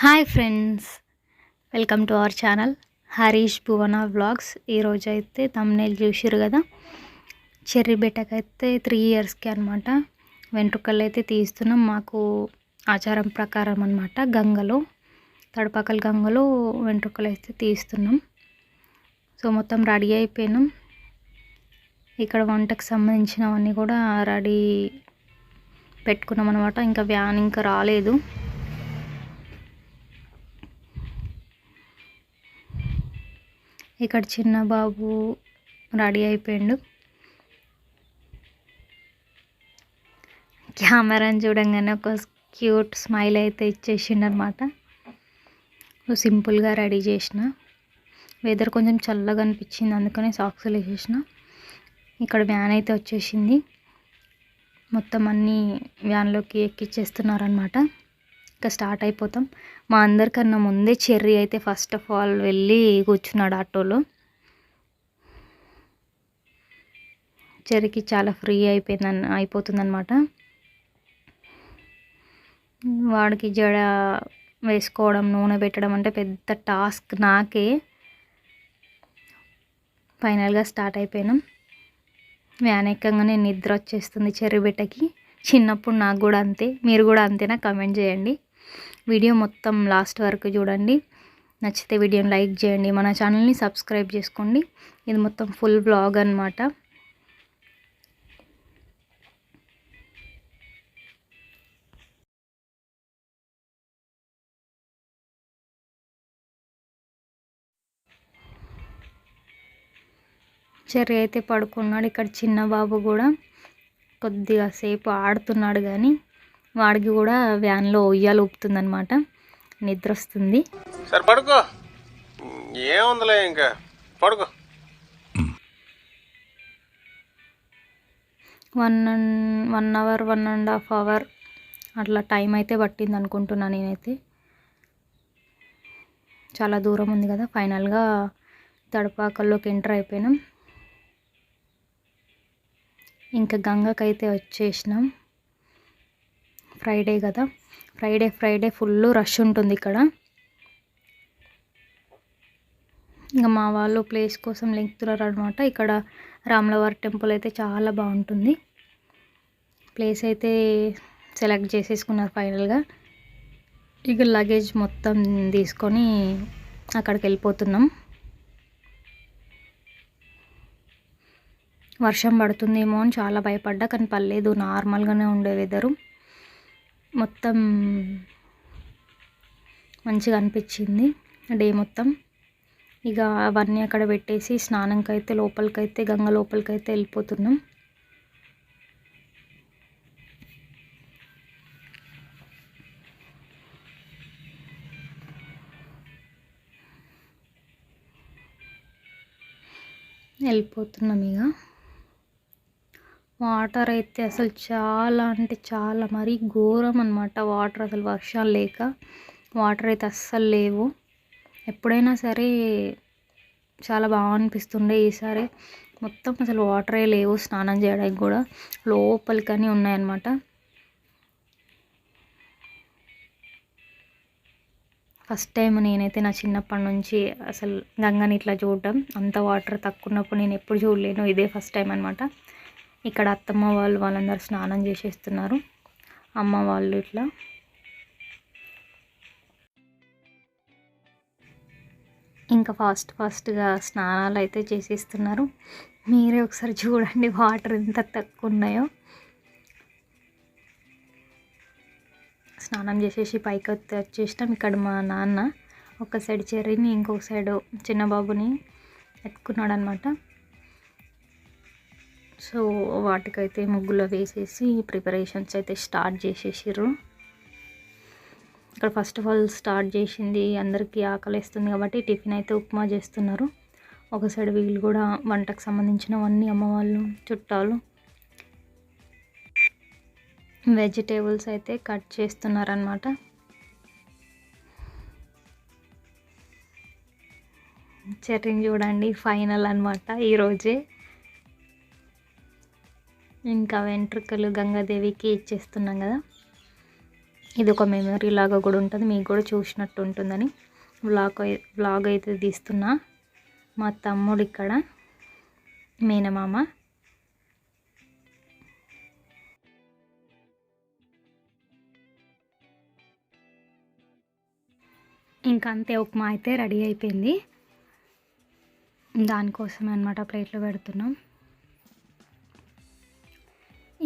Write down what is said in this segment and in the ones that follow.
Hi friends welcome to our channel Harish Bhuvana vlogs. ఈరోజు అయితే thumbnail చూసారు కదా? చెర్రీ బెట్టకైతే త్రీ ఇయర్స్కి అనమాట వెంట్రుకలు అయితే తీస్తున్నాం. మాకు ఆచారం ప్రకారం అనమాట గంగలో తడపకల గంగలో వెంట్రుకలు అయితే తీస్తున్నాం. సో మొత్తం రెడీ అయిపోయినాం. ఇక్కడ వంటకు సంబంధించినవన్నీ కూడా రెడీ పెట్టుకున్నాం అనమాట ఇంకా వ్యాన్ ఇంకా రాలేదు. ఇక్కడ చిన్న బాబు రెడీ అయిపోయిండు. కెమెరాని చూడంగానే ఒక క్యూట్ స్మైల్ అయితే ఇచ్చేసిండు అనమాట సింపుల్గా రెడీ చేసిన. వెదర్ కొంచెం చల్లగా అనిపించింది అందుకనే సాక్సులు వేసేసిన ఇక్కడ వ్యాన్ అయితే వచ్చేసింది. మొత్తం అన్నీ వ్యాన్లోకి ఎక్కిచ్చేస్తున్నారనమాట. ఇంకా స్టార్ట్ అయిపోతాం. మా అందరికన్నా ముందే చెర్రీ అయితే ఫస్ట్ ఆఫ్ ఆల్ వెళ్ళి కూర్చున్నాడు ఆటోలో. చెర్రీకి చాలా ఫ్రీ అయిపోయింది అయిపోతుందన్నమాట. వాడికి జడ వేసుకోవడం నూనె పెట్టడం అంటే పెద్ద టాస్క్ నాకే. ఫైనల్గా స్టార్ట్ అయిపోయినాం. వ్యాన్ ఎక్కగానే నిద్ర వచ్చేస్తుంది చెర్రీ బిడ్డకి. చిన్నప్పుడు నాకు కూడా అంతే మీరు కూడా అంతేనా? కమెంట్ చేయండి. వీడియో మొత్తం లాస్ట్ వరకు చూడండి. నచ్చితే వీడియోని లైక్ చేయండి. మన ఛానల్ని సబ్స్క్రైబ్ చేసుకోండి. ఇది మొత్తం ఫుల్ బ్లాగ్ అనమాట చెర్రీ అయితే పడుకున్నాడు. ఇక్కడ చిన్న బాబు కూడా కొద్దిగా సేపు ఆడుతున్నాడు కానీ వాడికి కూడా వ్యాన్లో ఉయ్యాలు ఊపుతుందనమాట నిద్ర వస్తుంది సరే పడుకో. ఏముందిలే ఇంకా? పడుకో. One one hour one and half hour అట్లా టైం అయితే పట్టింది అనుకుంటున్నా నేనైతే. చాలా దూరం ఉంది కదా ఫైనల్గా తడపాకల్లోకి ఎంటర్ అయిపోయినాం. ఇంకా గంగకైతే వచ్చేసినాం. ఫ్రైడే కదా. ఫ్రైడే ఫ్రైడే ఫుల్ రష్ ఉంటుంది ఇక్కడ. ఇంకా మా వాళ్ళు ప్లేస్ కోసం లెంకుతున్నారు అనమాట ఇక్కడ రాములవారి టెంపుల్ అయితే చాలా బాగుంటుంది. ప్లేస్ అయితే సెలెక్ట్ చేసేసుకున్నారు ఫైనల్గా. ఇక లగేజ్ మొత్తం తీసుకొని అక్కడికి వెళ్ళిపోతున్నాం. వర్షం పడుతుందేమో అని చాలా భయపడ్డా కానీ పర్లేదు నార్మల్గానే ఉండే వెదరు మొత్తం మంచిగా అనిపించింది డే మొత్తం. ఇక అవన్నీ అక్కడ పెట్టేసి స్నానంకైతే లోపలికైతే గంగ లోపలికైతే వెళ్ళిపోతున్నాం. వెళ్ళిపోతున్నాం ఇక. వాటర్ అయితే అసలు చాలా అంటే చాలా మరీ ఘోరం అనమాట వాటర్ అసలు వర్షాలు లేక. వాటర్ అయితే అస్సలు లేవు. ఎప్పుడైనా సరే చాలా బాగా అనిపిస్తుండే ఈసారి. మొత్తం అసలు వాటరే లేవు స్నానం చేయడానికి కూడా. లోపలికని ఉన్నాయన్నమాట. ఫస్ట్ టైం నేనైతే నా చిన్నప్పటి నుంచి అసలు గంగని ఇట్లా చూడటం అంత వాటర్ తక్కువ ఉన్నప్పుడు నేను ఎప్పుడు చూడలేను. ఇదే ఫస్ట్ టైం అనమాట ఇక్కడ అత్తమ్మ వాళ్ళు వాళ్ళందరూ స్నానం చేసేస్తున్నారు. అమ్మ వాళ్ళు ఇట్లా. ఇంకా ఫాస్ట్ ఫాస్ట్గా స్నానాలు అయితే చేసేస్తున్నారు. మీరే ఒకసారి చూడండి వాటర్ ఎంత తక్కువ ఉన్నాయో. స్నానం చేసేసి పైకి వచ్చేసినాం. ఇక్కడ మా నాన్న ఒక సైడ్ చెర్రీని ఇంకొక సైడ్ చిన్న బాబుని ఎత్తుకున్నాడు అనమాట సో వాటికైతే ముగ్గులో వేసేసి ప్రిపరేషన్స్ అయితే స్టార్ట్ చేసేసారు ఇక్కడ ఫస్ట్ ఆఫ్ ఆల్ స్టార్ట్ చేసింది అందరికీ ఆకలిస్తుంది కాబట్టి టిఫిన్ అయితే ఉప్మా చేస్తున్నారు. ఒక సైడ్ వీళ్ళు కూడా వంటకు సంబంధించినవన్నీ అమ్మవాళ్ళు చుట్టాలు వెజిటేబుల్స్ అయితే కట్ చేస్తున్నారనమాట చెర్రీని చూడండి ఫైనల్ అనమాట ఈరోజే. ఇంకా వెంట్రుకలు గంగాదేవికి ఇచ్చేస్తున్నాం కదా. ఇది ఒక మెమరీ లాగా కూడా ఉంటుంది. మీకు కూడా చూసినట్టు ఉంటుందని వ్లాగ్ అయి- వ్లాగ్ అయితే తీస్తున్నా. మా తమ్ముడు ఇక్కడ మేనమామ. ఇంకా అంతే ఉప్మా అయితే రెడీ అయిపోయింది. దానికోసమే అనమాట ప్లేట్లో పెడుతున్నాం.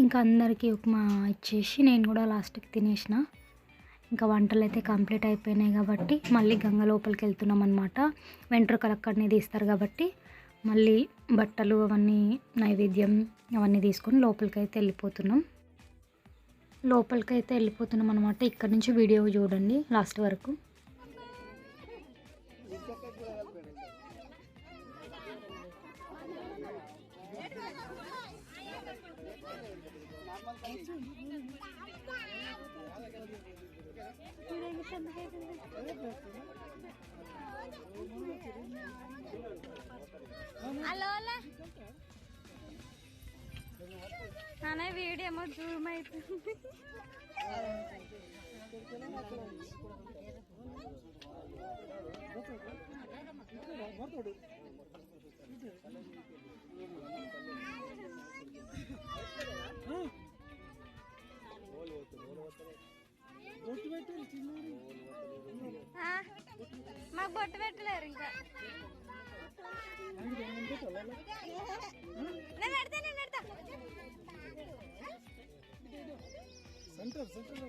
ఇంకా అందరికీ ఉప్మా ఇచ్చేసి నేను కూడా లాస్ట్కి తినేసిన. ఇంకా వంటలు అయితే కంప్లీట్ అయిపోయినాయి కాబట్టి మళ్ళీ గంగ లోపలికి వెళ్తున్నాం అనమాట వెంట్రుకలు అక్కడనే తీస్తారు కాబట్టి మళ్ళీ బట్టలు అవన్నీ నైవేద్యం అవన్నీ తీసుకొని లోపలికి అయితే వెళ్ళిపోతున్నాం. లోపలికి అయితే వెళ్ళిపోతున్నాం అనమాట ఇక్కడ నుంచి వీడియో చూడండి లాస్ట్ వరకు. హలో నాన్న వీడియో ఏమో జూమ్ అవుతుంది మాకు బొట్టు పెట్టలేరు ఇంకా. నేను పెడతా నేను పెడతా. సెంటర్ సెంటర్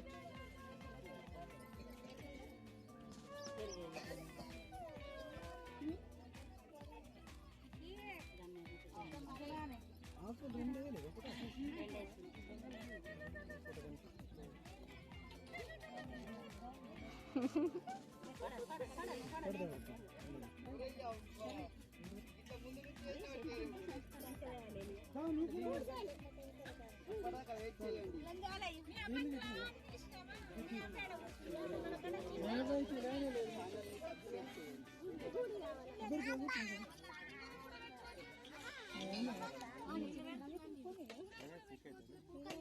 చికెన్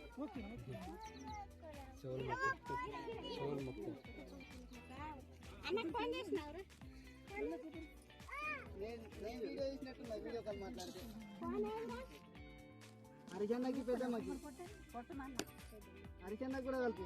అన్నకు ఫోన్ చేసినావు హరిచందకి పెద్దమ్మకి. హరిచందకి కూడా కలుపు.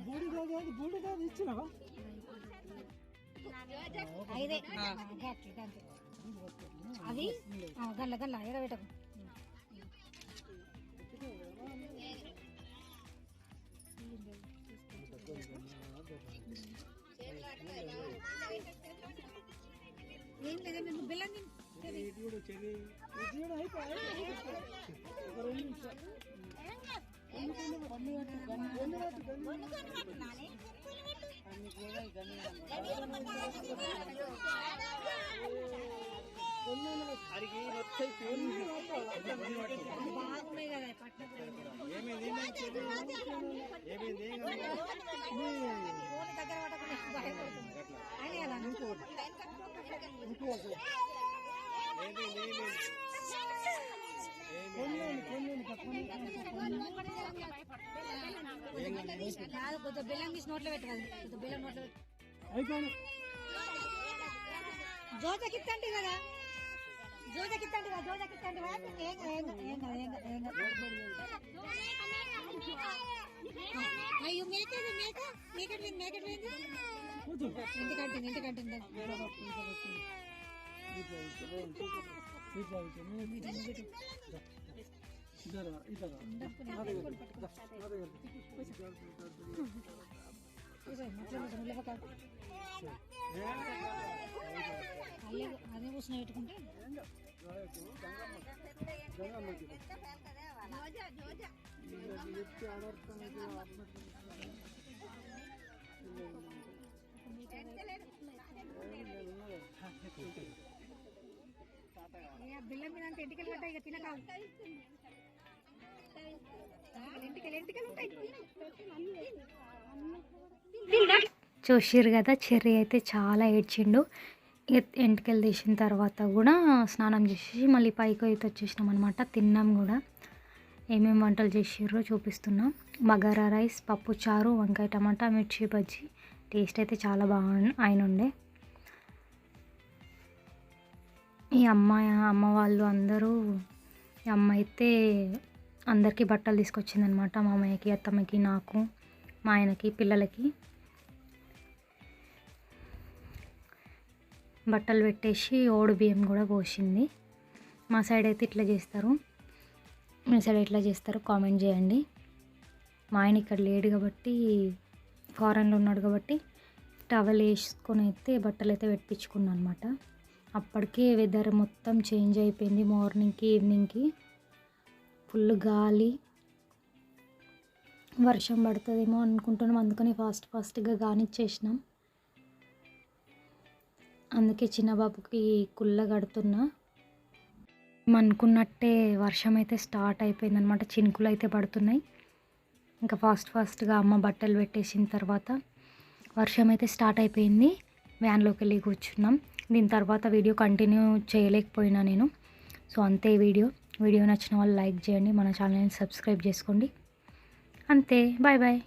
బూడి కాదు అది బూడి కాదు ఇచ్చినావా ఐదే గట్టి గంతే అది ఆ, గల్ల గల్ల ఎగబెట్టకు ఏం లేదా మేము బెల్లం గన్ను పెట్టు, గన్ను కదా కొంచెం బెల్లం తీసి నోట్లో పెట్టు కదా కొంచెం బెల్లం నోట్లో కదా. కదా జోజకిత్తండి కదా. ఏం కాదు. అయ్యో మేకేది మేక. మేకెట్ మేకెట్ ఇంటి కట్టింది ఇంటి కట్టింది అదే కూర్చుని పెట్టుకుంటే ఏ, బిల్లం మీద అంత ఎంటికలు పడ్డాయి ఇక తినకావు ఎంటికలు చూసిర్రు కదా చెర్రీ అయితే చాలా ఏడ్చిండు. ఎంటికలు తీసిన తర్వాత కూడా స్నానం చేసి మళ్ళీ పైకి అయితే వచ్చేసినాం అనమాట తిన్నాం కూడా. ఏమేమి వంటలు చేసిర్రో చూపిస్తున్నాం. బగారా రైస్ పప్పు చారు వంకాయ టమాటా మిర్చి బజ్జి. టేస్ట్ అయితే చాలా బాగా ఆయన ఉండే ఈ అమ్మాయి అమ్మ వాళ్ళు అందరూ ఈ అమ్మ అయితే అందరికీ బట్టలు తీసుకొచ్చిందనమాట. మామయ్యకి అత్తమ్మకి నాకు మా ఆయనకి పిల్లలకి. బట్టలు పెట్టేసి ఓడు బియ్యం కూడా పోసింది. మా సైడ్ అయితే ఇట్లా చేస్తారు. మీ సైడ్ ఎట్లా చేస్తారు కామెంట్ చేయండి. మా ఆయన ఇక్కడ లేడు కాబట్టి ఫారెన్లో ఉన్నాడు కాబట్టి టవల్ వేసుకొని అయితే బట్టలు అయితే పెట్టించుకున్నాను అనమాట అప్పటికే వెదర్ మొత్తం చేంజ్ అయిపోయింది మార్నింగ్కి ఈవినింగ్కి ఫుల్ గాలి. వర్షం పడుతుందేమో అనుకుంటున్నాం. అందుకని ఫాస్ట్ ఫాస్ట్గా కానిచ్చేసినాం అందుకే చిన్నబాబుకి కుళ్ళ కుల్ల కడుతున్నా. అనుకున్నట్టే వర్షం అయితే స్టార్ట్ అయిపోయింది అనమాట చినుకులు అయితే పడుతున్నాయి. ఇంకా ఫాస్ట్ ఫాస్ట్గా అమ్మ బట్టలు పెట్టేసిన తర్వాత వర్షం అయితే స్టార్ట్ అయిపోయింది. వ్యాన్లోకి వెళ్ళి కూర్చున్నాం. దీని తర్వాత వీడియో కంటిన్యూ చేయలేకపోయినా నేను. సో అంతే వీడియో. వీడియో నచ్చిన వాళ్ళు లైక్ చేయండి మన ఛానల్ని సబ్స్క్రైబ్ చేసుకోండి. అంతే బాయ్ బాయ్.